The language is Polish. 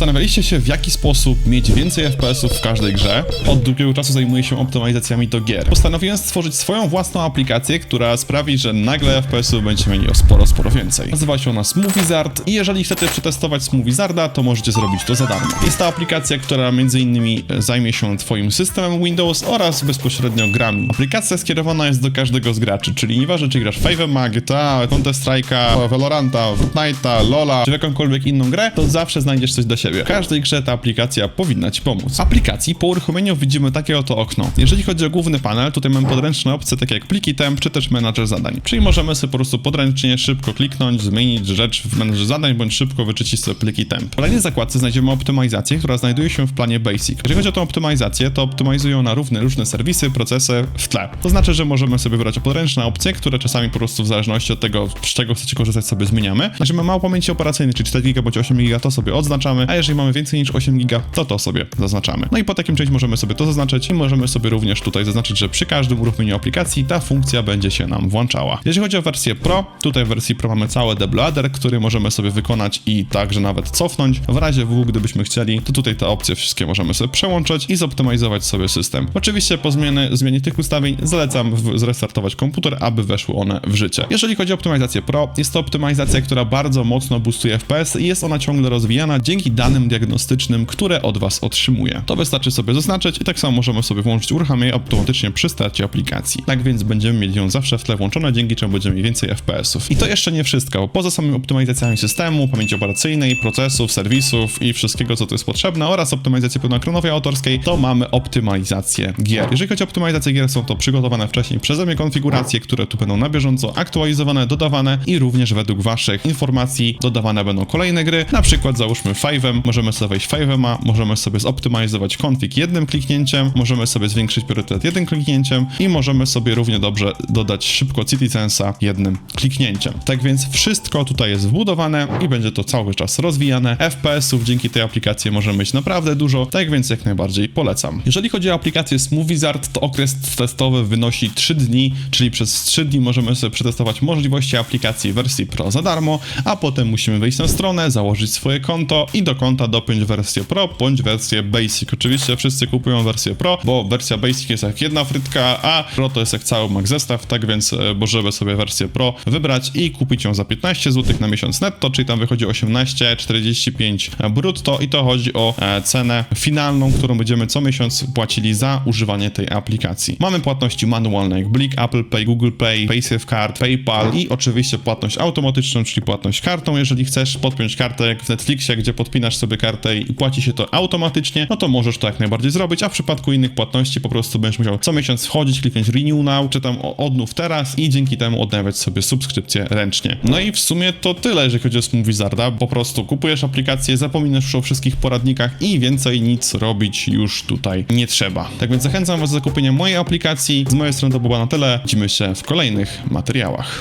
Zastanawialiście się, w jaki sposób mieć więcej FPS-ów w każdej grze? Od długiego czasu zajmuję się optymalizacjami do gier. Postanowiłem stworzyć swoją własną aplikację, która sprawi, że nagle FPS-ów będziemy mieli o sporo, sporo więcej. Nazywa się ona Smoovizard i jeżeli chcecie przetestować Smoovizarda, to możecie zrobić to za darmo. Jest to aplikacja, która m.in. zajmie się Twoim systemem Windows oraz bezpośrednio grami. Aplikacja skierowana jest do każdego z graczy, czyli nieważne czy grasz w Fave'em, GTA, Counter-Strike'a, Valoranta, Fortnite'a, LoL'a, czy jakąkolwiek inną grę, to zawsze znajdziesz coś dla siebie. W każdej grze ta aplikacja powinna Ci pomóc. W aplikacji po uruchomieniu widzimy takie oto okno. Jeżeli chodzi o główny panel, tutaj mamy podręczne opcje takie jak pliki temp, czy też menadżer zadań. Czyli możemy sobie po prostu podręcznie szybko kliknąć, zmienić rzecz w menadżerze zadań, bądź szybko wyczyścić sobie pliki temp. W kolejnej zakładce znajdziemy optymalizację, która znajduje się w planie Basic. Jeżeli chodzi o tą optymalizację, to optymalizują na równe różne serwisy, procesy w tle. To znaczy, że możemy sobie wybrać podręczne opcje, które czasami po prostu w zależności od tego, z czego chcecie korzystać, sobie zmieniamy. Jeżeli mamy mało pamięci operacyjnej, czyli 4 GB bądź 8 GB, to sobie odznaczamy, a jeżeli mamy więcej niż 8 GB, to to sobie zaznaczamy. No i po takim czymś możemy sobie to zaznaczyć i możemy sobie również tutaj zaznaczyć, że przy każdym uruchomieniu aplikacji ta funkcja będzie się nam włączała. Jeżeli chodzi o wersję Pro, tutaj w wersji Pro mamy cały debloader, który możemy sobie wykonać i także nawet cofnąć. W razie W, gdybyśmy chcieli, to tutaj te opcje wszystkie możemy sobie przełączyć i zoptymalizować sobie system. Oczywiście po zmianie, zmianie tych ustawień zalecam zrestartować komputer, aby weszły one w życie. Jeżeli chodzi o optymalizację Pro, jest to optymalizacja, która bardzo mocno boostuje FPS i jest ona ciągle rozwijana dzięki danym diagnostycznym, które od Was otrzymuje. To wystarczy sobie zaznaczyć i tak samo możemy sobie włączyć uruchamianie automatycznie przy starcie aplikacji. Tak więc będziemy mieli ją zawsze w tle włączone, dzięki czemu będziemy mieli więcej FPS-ów. I to jeszcze nie wszystko, bo poza samymi optymalizacjami systemu, pamięci operacyjnej, procesów, serwisów i wszystkiego, co tu jest potrzebne oraz optymalizację pełnokronowej autorskiej, to mamy optymalizację gier. Jeżeli chodzi o optymalizację gier, są to przygotowane wcześniej przeze mnie konfiguracje, które tu będą na bieżąco aktualizowane, dodawane i również według Waszych informacji dodawane będą kolejne gry. Na przykład załóżmy Five'em, możemy sobie wejść Five'ema, możemy sobie zoptymalizować config jednym kliknięciem, możemy sobie zwiększyć priorytet jednym kliknięciem i możemy sobie równie dobrze dodać szybko Citizensa jednym kliknięciem. Tak więc wszystko tutaj jest wbudowane i będzie to cały czas rozwijane. FPS-ów dzięki tej aplikacji możemy mieć naprawdę dużo, tak więc jak najbardziej polecam. Jeżeli chodzi o aplikację Smoovizard, to okres testowy wynosi 3 dni, czyli przez 3 dni możemy sobie przetestować możliwości aplikacji w wersji Pro za darmo, a potem musimy wejść na stronę, założyć swoje konto i do konta dopiąć wersję Pro bądź wersję Basic. Oczywiście wszyscy kupują wersję Pro, bo wersja Basic jest jak jedna frytka, a Pro to jest jak cały Mac zestaw, tak więc e, możemy sobie wersję Pro wybrać i kupić ją za 15 zł na miesiąc netto, czyli tam wychodzi 18,45 brutto i to chodzi o e, cenę finalną, którą będziemy co miesiąc płacili za używanie tej aplikacji. Mamy płatności manualne jak Blik, Apple Pay, Google Pay, PaySafeCard, PayPal i oczywiście płatność automatyczną, czyli płatność kartą. Jeżeli chcesz podpiąć kartę jak w Netflixie, gdzie podpinasz sobie kartę i płaci się to automatycznie, no to możesz to jak najbardziej zrobić, a w przypadku innych płatności po prostu będziesz musiał co miesiąc wchodzić, kliknąć Renew Now, czy tam odnów teraz i dzięki temu odnawiać sobie subskrypcję ręcznie. No i w sumie to tyle, jeżeli chodzi o Smoovizarda. Po prostu kupujesz aplikację, zapominasz już o wszystkich poradnikach i więcej nic robić już tutaj nie trzeba. Tak więc zachęcam Was do zakupienia mojej aplikacji. Z mojej strony to było na tyle. Widzimy się w kolejnych materiałach.